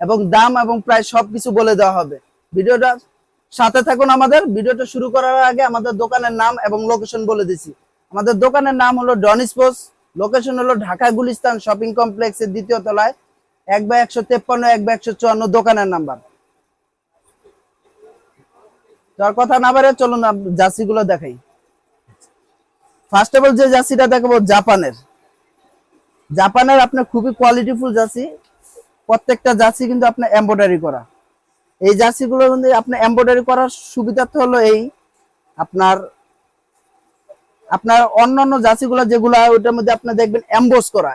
এবং দাম এবং প্রায় সবকিছু বলে দেওয়া হবে। ভিডিওটা সাথে থাকুন আমাদের। ভিডিওটা শুরু করার আগে আমাদের দোকানের নাম এবং লোকেশন বলে দিছি। আমাদের দোকানের নাম হলো ডন লোকেশন হলো ঢাকা গুলিস্তান শপিং কমপ্লেক্সের দ্বিতীয় তলায়। এক বা একশো তেপ্পান্ন, এক বা একশো চুয়ান্ন দোকানের নাম্বার। তার কথা না বারে চলুন জার্সি গুলো দেখাই। ফার্স্ট অফ অল যে জার্সিটা দেখাবো জাপানের। জাপানের আপনার খুবই কোয়ালিটিফুল জার্সি। প্রত্যেকটা জার্সি কিন্তু আপনার এমব্রয়ডারি করা। এই জার্সি গুলো কিন্তু আপনার এমব্রয়ডারি করার সুবিধাটা হলো এই আপনার আপনার অন্যান্য জার্সি গুলো যেগুলো ওইটার মধ্যে আপনি দেখবেন এমবোস করা।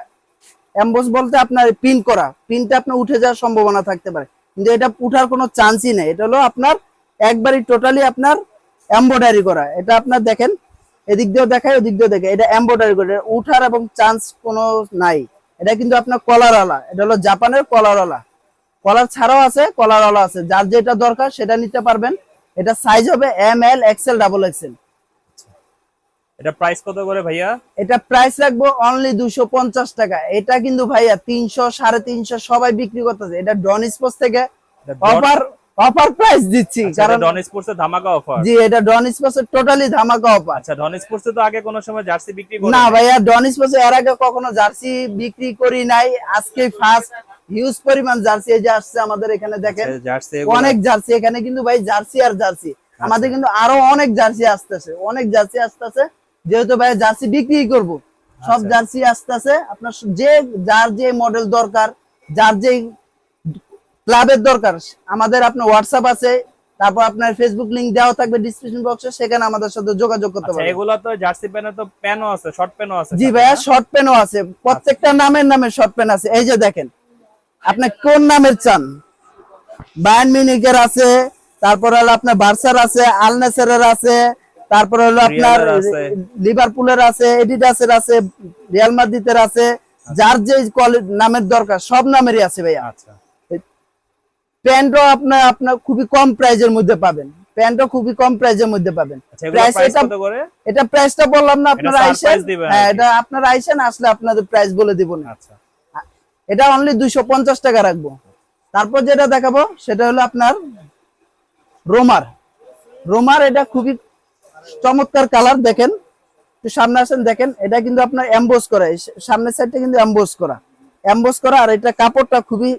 এমবোস বলতে আপনার পিন করা। পিনটা আপনার উঠে যাওয়ার সম্ভাবনা থাকতে পারে। কিন্তু এটা উঠার কোনো চান্সই নেই। এটা হলো আপনার একবারই টোটালি আপনার এমব্রয়ডারি করা। এটা আপনার দেখেন, এদিক দিয়েও দেখায়, ওদিক দিয়েও দেখে এটা এমব্রয়ডারি করে। উঠার এবং চান্স কোনো নাই। এটা কিন্তু আপনার কলারওয়ালা এটা হলো জাপানের কলারওয়ালা কলার ছাড়াও আছে কলারওয়ালা আছে। যার যেটা দরকার সেটা নিতে পারবেন। এটা সাইজ হবে M L XL double XL এটা প্রাইস কত করে ভাইয়া? এটা প্রাইস রাখব অনলি দুশো পঞ্চাশ টাকা। এটা কিন্তু ভাইয়া তিনশো সাড়ে তিনশো সবাই বিক্রি করতেছে। এটা ডন স্পোর্টস থেকে অফার অফার প্রাইস দিচ্ছি। কারণ ডন স্পোর্টস এর ধামাকা অফার জি এটা ডন স্পোর্টস এর টোটালি ধামাকা অফার আচ্ছা ডন স্পোর্টস তো আগে কোনো সময় জার্সি বিক্রি করে না ভাইয়া ডন স্পোর্টস এর আগে কখনো জার্সি বিক্রি করি নাই। আজকে ফার্স্ট হিউজ পরিমাণ জার্সি এই যে আসছে আমাদের এখানে দেখেন। অনেক জার্সি এখানে কিন্তু ভাই জার্সি আর জার্সি আমাদের কিন্তু আরও অনেক জার্সি আসতেছে অনেক জার্সি আসতেছে। যেহেতু ভাই জার্সি বিক্রি করব সব আচ্ছা। জার্সি আসতেছে। আপনার যে যার যে মডেল দরকার যার যে ক্লাবের দরকার আমাদের আপনার হোয়াটসঅ্যাপ আছে তারপর আপনার ফেসবুক লিংক দেওয়া থাকবে ডিসক্রিপশন বক্সে সেখানে আমাদের সাথে যোগাযোগ করতে আচ্ছা পারবেন। এগুলো তো জার্সি প্যানে তো প্যানও আছে শর্ট প্যানও আছে জি ভাইয়া শর্ট পেনও আছে। প্রত্যেকটা নামের নামে শর্ট পেন আছে। এই যে দেখেন আপনি কোন নামের চান? বায়ার্ন মিউনিকের আছে তারপর হলো আপনার বার্সার আছে আলনেসারের আছে তারপর হলো আপনার। লিভারপুলের আছে। এডিডাসের আছে রিয়াল মাদ্রিদের আছে যার যে নামের দরকার সব নামেরই আছে ভাইয়া। আচ্ছা। প্যান্টও আপনার আপনার খুবই কম প্রাইজের মধ্যে পাবেন। প্যান্টও খুবই কম প্রাইজের মধ্যে পাবেন। আচ্ছা এটা- প্রাইসটা বললাম না আপনারা আইসেন হ্যাঁ এটা আপনারা আইসেন আসলে আপনাদের প্রাইস বলে দিব না। আচ্ছা। এটা অনলি দুইশো পঞ্চাশ টাকা রাখব। তারপর যেটা দেখাবো সেটা হলো আপনার রোমার রোমার এটা খুবই চমৎকার কালার দেখেন। একটু সামনে আসেন দেখেন এটা কিন্তু আপনার এমবোস করা। সামনের সাইডটা কিন্তু এমবোস করা। এমবোস করা আর এটা কাপড়টা খুবই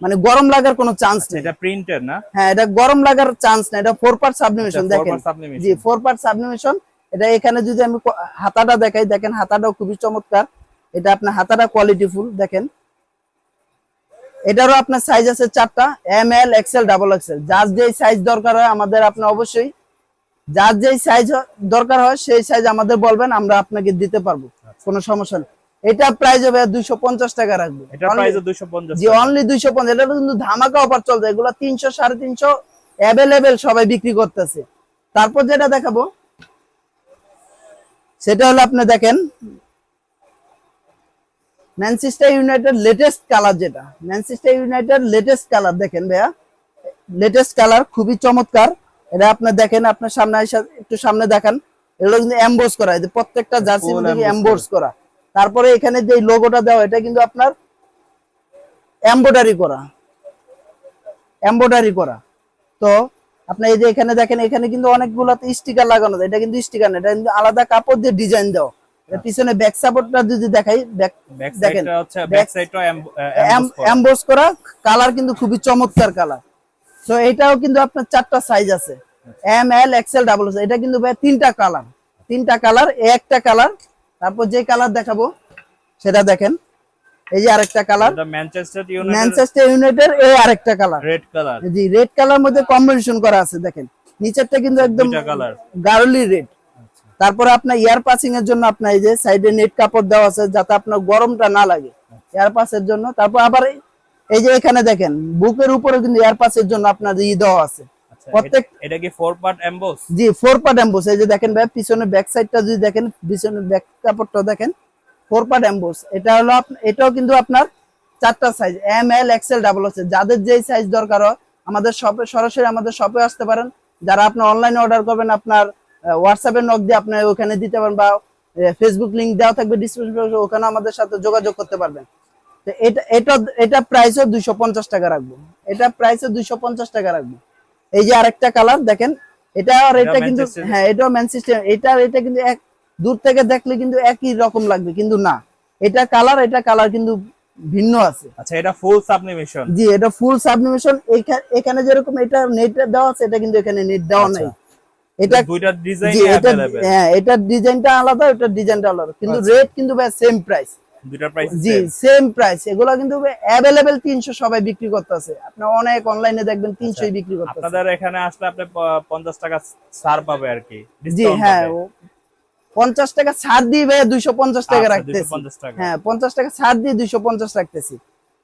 মানে গরম লাগার কোনো চান্স নেই। এটা প্রিন্টেড না? হ্যাঁ এটা গরম লাগার চান্স নেই। এটা ফোর পার্ট সাবলিমেশন দেখেন। জি ফোর পার্ট সাবলিমেশন এটা এখানে যদি আমি হাতাটা দেখাই দেখেন হাতাটাও খুবই চমৎকার। এটা আপনার হাতাটা কোয়ালিটি ফুল দেখেন। এটারও আপনার সাইজ আছে চারটা। M L XL double XL যার যে সাইজ দরকার হয় আমাদের আপনার অবশ্যই যার যেই সাইজ দরকার হয় সেই সাইজ আমাদের বলবেন আমরা আপনাকে দিতে পারব। কোনো সমস্যা নেই। এটা প্রাইস হবে দুইশো পঞ্চাশ টাকা রাখব। এটা প্রাইস 250 জি অনলি দুইশো পঞ্চাশ। এটা কিন্তু ধামাকা অফার চলছে। এগুলো তিনশো সাড়ে তিনশো অ্যাভেলেবেল সবাই বিক্রি করতেছে। তারপর যেটা দেখাবো সেটা হলো আপনি দেখেন ম্যানচেস্টার ইউনাইটেড লেটেস্ট কালার যেটা। ম্যানচেস্টার ইউনাইটেড লেটেস্ট কালার দেখেন ভাইয়া। লেটেস্ট কালার খুবই চমৎকার। এটা আপনি দেখেন আপনার সামনে একটু সামনে দেখান। এগুলো কিন্তু এমবোস করা প্রত্যেকটা জার্সি এমবোস করা। তারপরে এখানে যে লোগোটা দেওয়া এটা কিন্তু আপনার এমব্রয়ডারি করা। এমব্রয়ডারি করা। তো আপনি এই যে এখানে দেখেন এখানে কিন্তু অনেকগুলোতে স্টিকার লাগানো এটা কিন্তু স্টিকার না এটা কিন্তু আলাদা কাপড় দিয়ে ডিজাইন দেওয়া। এর পিছনে ব্যাক সাপোর্টটা যদি দেখাই ব্যাক দেখেন। ব্যাক সাইডটা এমবোস করা। কালার কিন্তু খুবই চমৎকার কালার তো এটাও কিন্তু আপনার চারটা সাইজ আছে। এম এল এক্সেল ডাবল এটা কিন্তু ভাই তিনটা কালার তিনটা কালার একটা কালার তারপর যে কালার দেখাবো সেটা দেখেন। এই যে আরেকটা colour Manchester United Manchester United এই আরেকটা কালার রেড কালার জি রেড কালার মধ্যে কম্বিনেশন করা আছে দেখেন। নিচেরটা কিন্তু একদম গার্লি রেড তারপরে আপনার এয়ার পাসিং এর জন্য আপনার এই যে সাইডে নেট কাপড় দেওয়া আছে যাতে আপনার গরমটা না লাগে। এয়ার পাসের জন্য। তারপর আবার এই- যে এখানে দেখেন বুকের উপরে কিন্তু এয়ার পাসের জন্য আপনার ই দেওয়া আছে। আচ্ছা প্রত্যেক এটা- কি ফোর পার্ট এমবোস জি ফোর পার্ট এম্বোস এই যে দেখেন ভাই পিছনে ব্যাক সাইডটা যদি দেখেন পিছনে ব্যাক কাপড়টা দেখেন ফোর পার্ট এম্বোস এটা হলো এটাও কিন্তু আপনার চারটা size M L XL double আছে। যাদের যেই সাইজ দরকার হয় আমাদের শপে সরাসরি আমাদের শপে আসতে পারেন। যারা আপনি অনলাইনে অর্ডার করবেন আপনার হোয়াটসঅ্যাপে নক দিয়ে আপনি ওখানে দিতে পারেন বা ফেসবুক লিংক দেওয়া থাকবে ডিসক্রিপশন ওখানে আমাদের সাথে যোগাযোগ করতে পারবেন। এটা এটা এটা প্রাইসও দুইশো পঞ্চাশ টাকা রাখব। এটা প্রাইসও দুইশো পঞ্চাশ টাকা রাখব। এই যে আরেকটা কালার দেখেন এটা আর এটা কিন্তু হ্যাঁ এটাও এটা এটা কিন্তু এক দূর থেকে দেখলে কিন্তু একই রকম লাগবে কিন্তু না। এটা কালার এটা কালার কিন্তু ভিন্ন আছে। আচ্ছা এটা ফুল সাবনিমেশন জি এটা ফুল সাবনিমেশন এখানে যেরকম এটা নেট দেওয়া আছে এটা কিন্তু এখানে নেট দেওয়া নাই। এটা দুইটা ডিজাইন হ্যাঁ এটা ডিজাইনটা আলাদা এটা ডিজাইনটা আলাদা। কিন্তু রেট কিন্তু ভাই সেম প্রাইস দুইটা প্রাইস জি সেম প্রাইস এগুলো কিন্তু অ্যাভেলেবেল তিনশো সবাই বিক্রি করতেছে। আপনি অনেক অনলাইনে দেখবেন বিক্রি করতেছে। আচ্ছা। আপনাদের এখানে আসলে আপনি প- পঞ্চাশ টাকা ছাড় পাবে আর কি। জি হ্যাঁ টাকা ছাড় দিয়ে ভাই টাকা আচ্ছা, রাখতেছি। হ্যাঁ টাকা ছাড় দিয়ে রাখতেছি।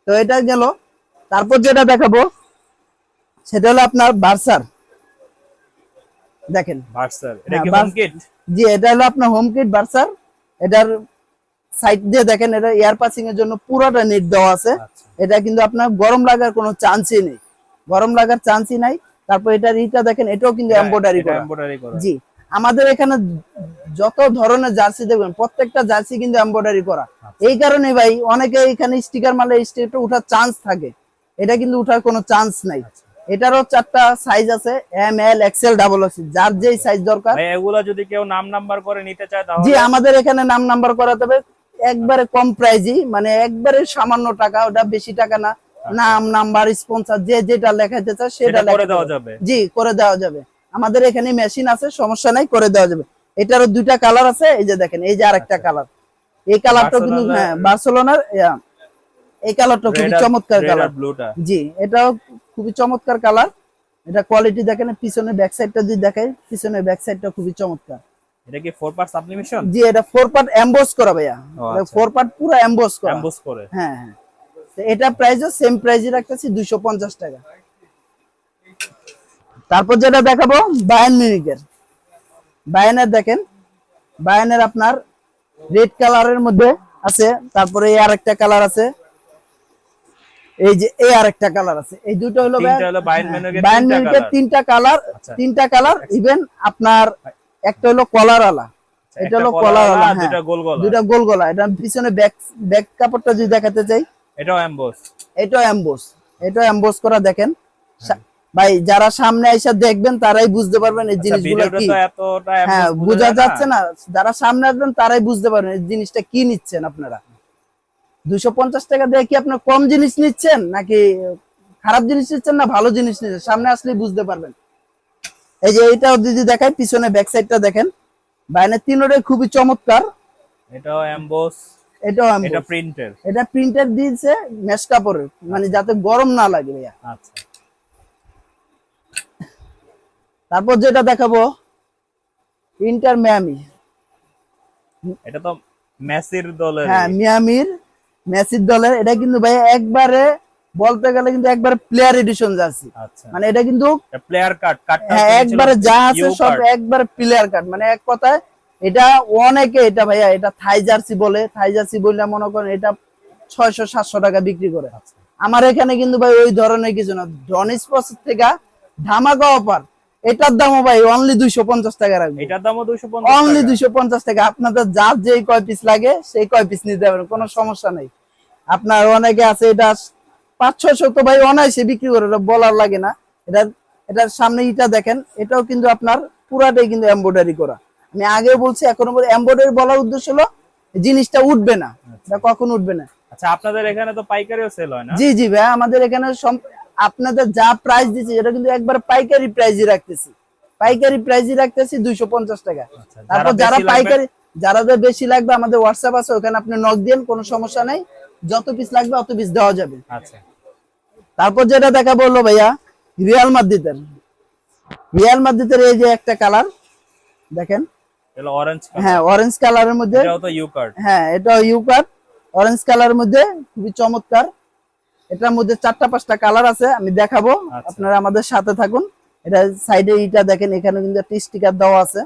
তো এটা গেল। তারপর যেটা দেখাবো সেটা হলো আপনার বার্সার। দেখেন। এটা হ্যাঁ, কি হোম কিট জি এটা হলো আপনার হোম কিট বার্সার। এটার সাইড দিয়ে দেখেন এটা এয়ার পাসিং এর জন্য পুরোটা নেট দেওয়া আছে। আচ্ছা। এটা কিন্তু আপনার গরম লাগার কোনো চান্সই নেই। গরম লাগার চান্সই নাই। তারপর এটার ইটা দেখেন এটাও কিন্তু এমব্রয়ডারি করা। এমব্রয়ডারি করা। জি আমাদের এখানে যত ধরনের জার্সি দেখবেন প্রত্যেকটা জার্সি কিন্তু এমব্রয়ডারি করা। এই কারণে ভাই অনেকে এখানে স্টিকার মারলে স্টিকারটা উঠার চান্স থাকে। এটা কিন্তু উঠার কোনো চান্স নাই। এটারও চারটা সাইজ আছে এম এল এক্সেল ডাবল আছে যার যেই সাইজ দরকার। এগুলা যদি কেউ নাম নাম্বার করে নিতে চায় জি আমাদের এখানে নাম নাম্বার করাতে হবে। একবারে কম প্রাইজই মানে একবারে সামান্য টাকা ওটা বেশি টাকা না। নাম নাম্বার স্পন্সর যে যেটা লেখাতে চায় সেটা করে দেওয়া যাবে। জি করে দেওয়া যাবে। আমাদের এখানে মেশিন আছে সমস্যা নাই করে দেওয়া যাবে। এটারও দুইটা কালার আছে এই যে দেখেন এই যে আরেকটা কালার এই কালারটা কিন্তু হ্যাঁ বার্সেলোনার এই কালারটা খুবই চমৎকার কালার জি এটাও খুবই চমৎকার কালার এটা কোয়ালিটি দেখেন পিছনে ব্যাক সাইডটা যদি দেখাই পিছনে ব্যাক সাইডটা খুবই চমৎকার। এটা কি ফোর পার্ট সাবলিমেশন জি এটা ফোর পার্ট এমবোস করা ভাইয়া। আচ্ছা। ফোর পার্ট পুরো এমবোস করা। এমবোস করে। হ্যাঁ হ্যাঁ। তো এটা প্রাইসও সেম প্রাইসই রাখতেছি দুইশো পঞ্চাশ টাকা। তারপর যেটা দেখাবো বায়ান মিউনিকের বায়ানের দেখেন বায়ানের আপনার রেড কালারের মধ্যে আছে তারপরে এই আরেকটা কালার আছে। এই যে এই আরেকটা কালার আছে। এই দুটো হলো তিনটা হলো বায়ান মিউনিকের তিনটা মিউনিকের। তিনটা কালার আচ্ছা। তিনটা কালার ইভেন আপনার একটা হলো কলার আলা। এটা হলো কলার আলা হ্যাঁ। দুইটা গোল গলা দুইটা গোল গলা এটা পিছনে ব্যাক ব্যাক কাপড়টা যদি দেখাতে চাই। এটাও এমবোস এটাও এমবোস এটাও এমবোস করা দেখেন। ভাই যারা সামনে এসে দেখবেন তারাই বুঝতে পারবেন এই জিনিসগুলো কি। হ্যাঁ বোঝা যাচ্ছে না। যারা সামনে আসবেন তারাই বুঝতে পারবেন এই জিনিসটা কি নিচ্ছেন আপনারা। দুশো পঞ্চাশ টাকা দিয়ে কি আপনার কম জিনিস নিচ্ছেন নাকি খারাপ জিনিস নিচ্ছেন না ভালো জিনিস নিচ্ছেন? সামনে আসলেই বুঝতে পারবেন। এই যে এইটাও যদি দেখায় পিছনে ব্যাক সাইডটা দেখেন বাইনের তিনোটাই খুবই চমৎকার। এটাও এমবোস এটাও এমবস এটা প্রিন্টের এটা প্রিন্টার দিয়েছে মেশ কাপড়ের মানে যাতে গরম না লাগে ভাইয়া। আচ্ছা। তারপর যেটা দেখাবো ইন্টার মিয়ামি এটা তো মেসির দলের হ্যাঁ মিয়ামির মেসির দলের। এটা কিন্তু ভাই একবারে বলতে গেলে কিন্তু একবারে প্লেয়ার এডিশন জার্সি মানে এটা কিন্তু প্লেয়ার কার্ড কার্ডটা হ্যাঁ একবারে যা আছে সব একবারে প্লেয়ার কার্ড মানে এক কথায় এটা অনেকে এটা ভাইয়া এটা থাই জার্সি বলে থাই জার্সি বললে মনে করেন এটা ছয়শো সাতশো টাকা বিক্রি করে। আচ্ছা। আমার এখানে কিন্তু ভাই ওই ধরনের কিছু না। ডন স্পোর্টস থেকে ধামাকা অফার এটার দামও ভাই অনলি দুইশো পঞ্চাশ টাকা রাখবে। এটার দামও দুইশো অনলি দুইশো পঞ্চাশ টাকা। আপনাদের যার যেই কয় পিস লাগে সেই কয় পিস নিতে পারেন কোনো সমস্যা নেই। আপনার অনেকে আছে এটা পাঁচ ছয়শো তো ভাই অনায়াসে বিক্রি করে বলার লাগে না। এটা এটার সামনে ইটা দেখেন এটাও কিন্তু আপনার পুরাটাই কিন্তু এমব্রয়ডারি করা। আমি আগেও বলছি এখনও এমব্রয়ডারি বলার উদ্দেশ্য হলো জিনিসটা উঠবে না। এটা কখন উঠবে না? আচ্ছা আপনাদের এখানে তো পাইকারিও সেল হয় না? জি জি ভাই আমাদের এখানে আপনাদের যা প্রাইস দিচ্ছি এটা কিন্তু একবার পাইকারি প্রাইজই রাখতেছি। পাইকারি প্রাইজই রাখতেছি দুইশো পঞ্চাশ টাকা। আচ্ছা, তারপর যারা পাইকারি যারা বেশি লাগবে- পাইকারি যারাদের বেশি লাগবে আমাদের হোয়াটসঅ্যাপ আছে ওখানে আপনি নক দেন কোনো সমস্যা নাই। যত পিস লাগবে অত পিস দেওয়া যাবে। আচ্ছা। তারপর যেটা দেখা বলল ভাইয়া রিয়াল মাদ্রিদের রিয়াল মাদ্রিদের এই যে একটা কালার দেখেন। অরেঞ্জ হ্যাঁ অরেঞ্জ কালারের মধ্যে। হ্যাঁ এটা ইউ কার্ড অরেঞ্জ কালারের মধ্যে খুবই চমৎকার। এটার মধ্যে চারটা পাঁচটা কালার আছে আমি দেখাবো। আচ্ছা। আপনারা আমাদের সাথে থাকুন। এটা সাইডে ইটা দেখেন এখানে কিন্তু একটা স্টিকার দেওয়া আছে।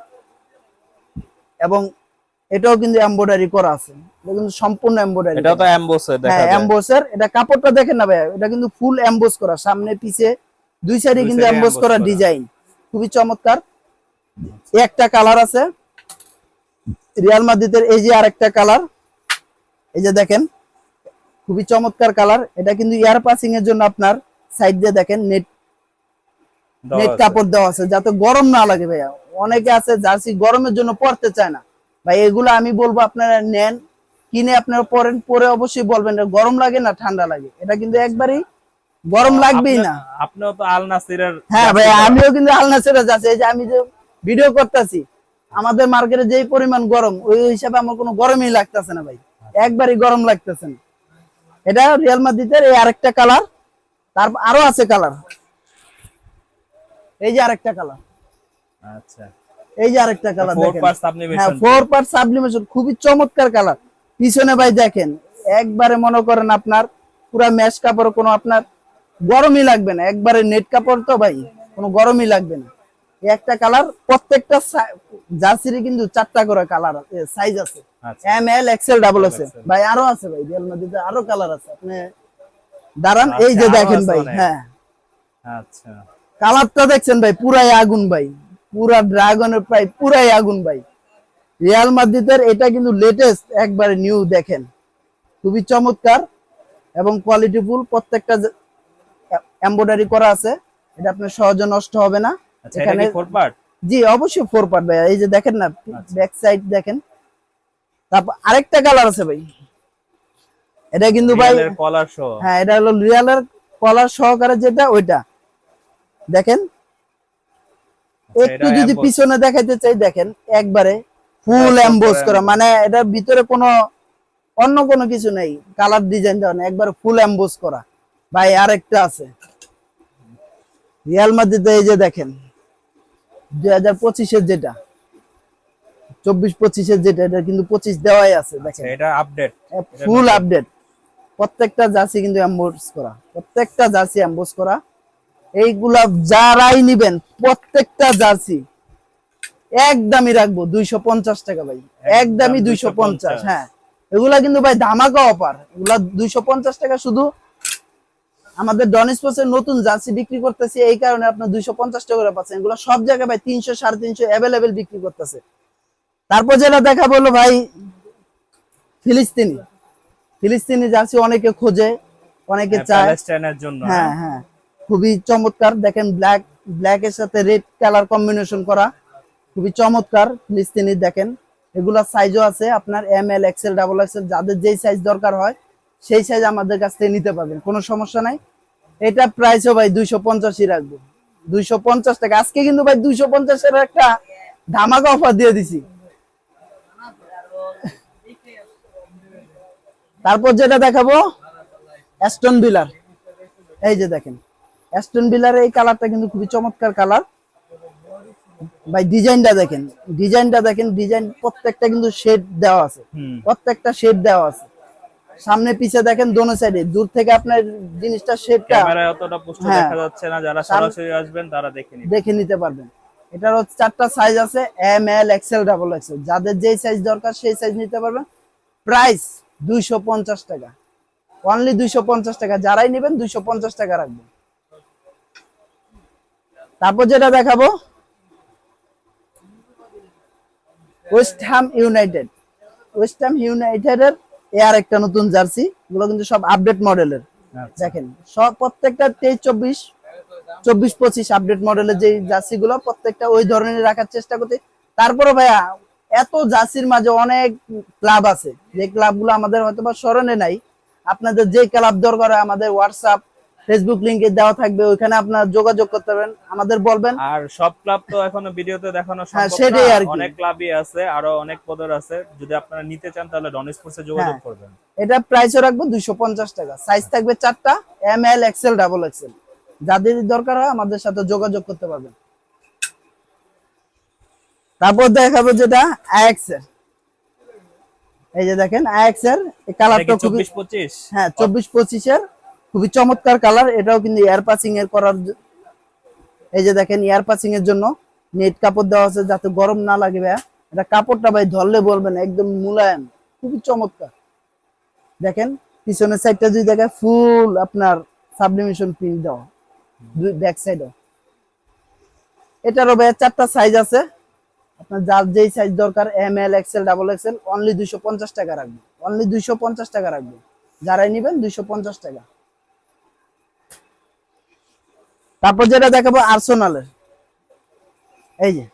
এবং এটাও কিন্তু এমব্রয়ডারি করা আছে। এটা কিন্তু সম্পূর্ণ এমব্রয়ডারি এটাও তো এমবোসে দেখা হ্যাঁ যায়। এমবোসের এটা কাপড়টা দেখেন না ভাইয়া এটা কিন্তু ফুল এমবোস করা। সামনে পিছে দুই সাইডে কিন্তু এমবোস করা। ডিজাইন খুবই চমৎকার। একটা কালার আছে। রিয়াল মাদ্রিদের এই যে আরেকটা কালার এই যে দেখেন খুবই চমৎকার কালার এটা কিন্তু এয়ার পাসিং এর জন্য আপনার সাইড দিয়ে দেখেন নেট নেট কাপড় দেওয়া আছে। যাতে গরম না লাগে ভাইয়া। অনেকে আছে জার্সি গরমের জন্য পরতে চায় না। ভাই এগুলো আমি বলব আপনারা নেন কিনে আপনারা পরেন পরে অবশ্যই বলবেন গরম লাগে না ঠান্ডা লাগে। এটা কিন্তু একবারই গরম লাগবেই না। আপনিও তো আল নাসিরের হ্যাঁ ভাই আমিও কিন্তু সেরা যাচ্ছে এই যে আমি যে ভিডিও করতেছি আমাদের মার্কেটে যেই পরিমাণ গরম ওই হিসাবে আমার কোনো গরমই লাগতেছে না ভাই। একবারই গরম লাগতেছে না। এটা রিয়াল মাদ্রিদের এই আরেকটা কালার তারপর আরও আছে কালার এই যে আরেকটা কালার আচ্ছা। এই যে আরেকটা কালার দেখেন। হ্যাঁ ফোর পার্ট সাবলিমেশন খুবই চমৎকার কালার পিছনে ভাই দেখেন একবারে মনে করেন আপনার পুরা ম্যাশ কাপড় কোনো আপনার গরমই লাগবে না। একবারে নেট কাপড় তো ভাই কোনো গরমই লাগবে না। একটা কালার প্রত্যেকটা জার্সির কিন্তু চারটা করে কালার সাইজ আছে। আচ্ছা। এম এল এক্সেল ডাবল আছে। ভাই আরও আছে ভাই রিয়াল মাদ্রিদে আরও কালার আছে। আপনি দাঁড়ান আচ্ছা, এই যে দেখেন ভাই হ্যাঁ। আচ্ছা। কালারটা দেখছেন ভাই পুরাই আগুন ভাই। পুরা ড্রাগনের প্রায় পুরাই আগুন ভাই। রিয়াল মাদ্রিদের এটা কিন্তু লেটেস্ট একবারে নিউ দেখেন। খুবই চমৎকার এবং কোয়ালিটিফুল প্রত্যেকটা এমব্রয়ডারি করা আছে। এটা আপনার সহজে নষ্ট হবে না। আচ্ছা এখানে ফোর পার্ট জি অবশ্যই ফোর পার্ট ভাই। এই যে দেখেন না আচ্ছা। ব্যাক সাইড দেখেন। তারপর আরেকটা কালার আছে ভাই। এটা কিন্তু ভাই কলার শো হ্যাঁ এটা হলো রিয়ালের কলার সহকারে যেটা ওইটা। দেখেন একটু যদি পিছনে দেখাইতে চাই দেখেন একবারে ফুল একদম এমবোস করা। মানে এটার ভিতরে কোনো অন্য কোনো কিছু নেই। কালার ডিজাইন দেওয়া নেই একবারে ফুল এমবোস করা। ভাই আরেকটা আছে। রিয়াল মাদ্রিদে এই যে দেখেন দুই হাজার পঁচিশের যেটা চব্বিশ পঁচিশের যেটা এটা কিন্তু পঁচিশ দেওয়াই আছে দেখেন। এটা আপডেট ফুল আপডেট প্রত্যেকটা জার্সি কিন্তু এমবোস করা। প্রত্যেকটা জার্সি এমবোস করা। এইগুলা যারাই নিবেন প্রত্যেকটা জার্সি একদমই রাখব দুইশো পঞ্চাশ টাকা ভাই। একদমই দুইশো পঞ্চাশ হ্যাঁ। এগুলা কিন্তু ভাই ধামাকা অফার এগুলা দুইশো পঞ্চাশ টাকা শুধু আমাদের ডনিসপোসের নতুন জার্সি বিক্রি করতেছি এই কারণে আপনার দুইশো পঞ্চাশ টাকা করে পাচ্ছেন। এগুলো সব জায়গায় ভাই তিনশো সাড়ে তিনশো অ্যাভেলেবেল বিক্রি করতেছে। তারপর যেটা দেখা বলল ভাই ফিলিস্তিনি। ফিলিস্তিনি জার্সি অনেকে খোঁজে অনেকে চায়। জন্য হ্যাঁ। হ্যাঁ। খুবই চমৎকার। দেখেন ব্ল্যাক ব্ল্যাক এর সাথে রেড কালার কম্বিনেশন করা। খুবই চমৎকার ফিলিস্তিনি দেখেন। এগুলা সাইজও আছে আপনার M L XL double XL যাদের যেই সাইজ দরকার হয়, সেই সাইজ আমাদের কাছ থেকে নিতে পারবেন। কোনো সমস্যা নাই। এটা প্রাইসও ভাই দুইশো পঞ্চাশই রাখব। দুইশো পঞ্চাশ টাকা। আজকে কিন্তু ভাই দুইশো পঞ্চাশের একটা ধামাকা অফার দিয়ে দিছি। তারপর যেটা দেখাবো অ্যাস্টন বিলার এই যে দেখেন। অ্যাস্টন বিলার এই কালারটা কিন্তু খুবই চমৎকার কালার ভাই ডিজাইনটা দেখেন ডিজাইনটা দেখেন ডিজাইন প্রত্যেকটা কিন্তু শেড দেওয়া আছে। প্রত্যেকটা শেড দেওয়া আছে। সামনে পিছে দেখেন দোনো সাইডে দূর থেকে আপনার জিনিসটা শেডটা ক্যামেরায় অতটা পুষ্ট হ্যাঁ। দেখা যাচ্ছে না। যারা সরাসরি আসবেন তারা দেখে নিন দেখে নিতে পারবেন। এটার হচ্ছে চারটা সাইজ আছে M L XL double XL যাদের যেই সাইজ দরকার সেই সাইজ নিতে পারবেন। প্রাইস দুইশো পঞ্চাশ টাকা। অনলি দুইশো পঞ্চাশ টাকা। যারাই নেবেন দুইশো পঞ্চাশ টাকা রাখবেন। তারপর যেটা দেখাবো West Ham United West Ham ইউনাইটেডের এর একটা নতুন জার্সি এগুলো কিন্তু সব আপডেট মডেলের আচ্ছা। দেখেন সব প্রত্যেকটা তেইশ চব্বিশ চব্বিশ পঁচিশ আপডেট মডেলের যে জার্সি গুলো প্রত্যেকটা ওই ধরনের রাখার চেষ্টা করতে। তারপরে ভাইয়া এত জার্সির মাঝে অনেক ক্লাব আছে। যে ক্লাবগুলো আমাদের হয়তো বা স্মরণে নাই। আপনাদের যে ক্লাব দরকার আমাদের হোয়াটসঅ্যাপ ফেসবুক লিঙ্কে দেওয়া থাকবে ওইখানে আপনার যোগাযোগ করতে পারবেন আমাদের বলবেন। আর সব ক্লাব তো এখনও ভিডিওতে দেখানো হ্যাঁ, সম্ভব সেটাই না আর অনেক ক্লাবই আছে আরও অনেক পদের আছে যদি আপনারা নিতে চান তাহলে ডন স্পোর্টসে যোগাযোগ হ্যাঁ। করবেন। এটা প্রাইসও রাখব দুইশো পঞ্চাশ টাকা সাইজ থাকবে চারটা M L XL double XL যাদের দরকার হয় আমাদের সাথে যোগাযোগ করতে পারবেন। তারপর দেখাবো যেটা আয়াক্স এর। এই যে দেখেন আয়াক্স এর কালারটা খুবই চব্বিশ পঁচিশ? হ্যাঁ চব্বিশ পঁচিশের খুবই চমৎকার কালার, এটাও কিন্তু এয়ার পাসিং এর করার এই যে দেখেন, এয়ার পাসিং এর জন্য নেট কাপড় দেওয়া আছে যাতে গরম না লাগে ভাইয়া। এটা কাপড়টা ভাই ধরলে বলবেন একদম মুলায়ম, খুবই চমৎকার। দেখেন, পিছনের সাইডটা যদি দেখেন ফুল আপনার সাবলিমেশন প্রিন্ট দেওয়া, দুই ব্যাক সাইডও এটারও ভাই চারটা সাইজ আছে। আপনার যার যেই সাইজ দরকার M L XL double XL only দুইশো পঞ্চাশ টাকা রাখবে। অনলি দুইশো পঞ্চাশ টাকা রাখবে। যারাই নিবেন, দুইশো পঞ্চাশ টাকা। তারপর যেটা দেখাবো আর্সোনালের এই যে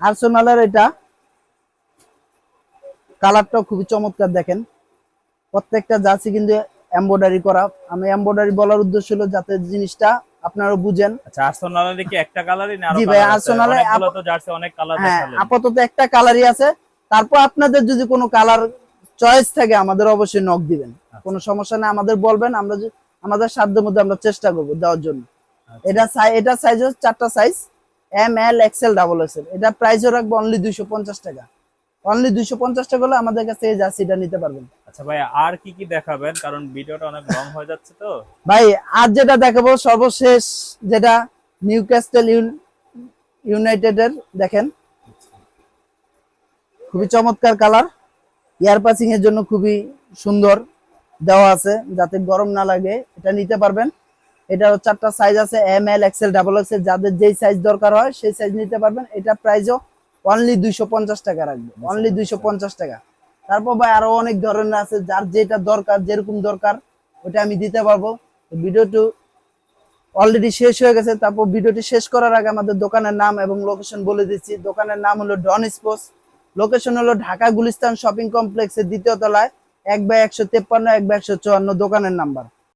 আর্সোনালের এটা কালারটাও খুবই চমৎকার দেখেন। প্রত্যেকটা জার্সি কিন্তু এমব্রয়ডারি করা। আমি এমব্রয়ডারি বলার উদ্দেশ্য হলো যাতে জিনিসটা আপনারা বুঝেন। আচ্ছা আর্সেনালের কি একটা কালারই না জি ভাই? আর্সেনালে অনেকগুলো তো জার্সি অনেক কালার হ্যাঁ দেখালেন। আপাতত একটা কালারই আছে। তারপর আপনাদের যদি কোনো কালার চয়েস থাকে আমাদের অবশ্যই নক দিবেন। কোনো সমস্যা নেই আমাদের বলবেন আমরা আমাদের সাধ্যের মধ্যে আমরা চেষ্টা করব দেওয়ার জন্য। আচ্ছা। এটা সাই- এটা সাইজ হচ্ছে চারটা size M L XL double XL এটা প্রাইসও রাখব অনলি দুইশো পঞ্চাশ টাকা। অনলি দুইশো পঞ্চাশ টাকা হলে আমাদের কাছে এই জার্সিটা নিতে পারবেন। আচ্ছা ভাই আর কি কি দেখাবেন? কারণ ভিডিওটা অনেক লং হয়ে যাচ্ছে তো। ভাই আজ যেটা দেখাবো সর্বশেষ যেটা ইউনাইটেডের দেখেন। খুবই চমৎকার কালার এয়ার পাসিং এর জন্য খুবই সুন্দর দেওয়া আছে যাতে গরম না লাগে এটা নিতে পারবেন। এটার চারটা সাইজ আছে M L XL double XL যাদের যেই সাইজ দরকার হয় সেই সাইজ নিতে পারবেন। এটা প্রাইসও অনলি দুইশো পঞ্চাশ টাকা রাখবে। অনলি দুইশো পঞ্চাশ টাকা। তারপর ভাই আরও অনেক ধরনের আছে যার যেটা দরকার যেরকম দরকার ওটা আমি দিতে পারব। ভিডিওটি অলরেডি শেষ হয়ে গেছে। তারপর ভিডিওটি শেষ করার আগে আমাদের দোকানের নাম এবং লোকেশন বলে দিচ্ছি। দোকানের নাম হলো ডন স্পোর্টস লোকেশন হলো ঢাকা গুলিস্তান শপিং কমপ্লেক্সের দ্বিতীয় তলায় এক বাই একশো তেপ্পান্ন এক বাই একশো চুয়ান্ন দোকানের নাম্বার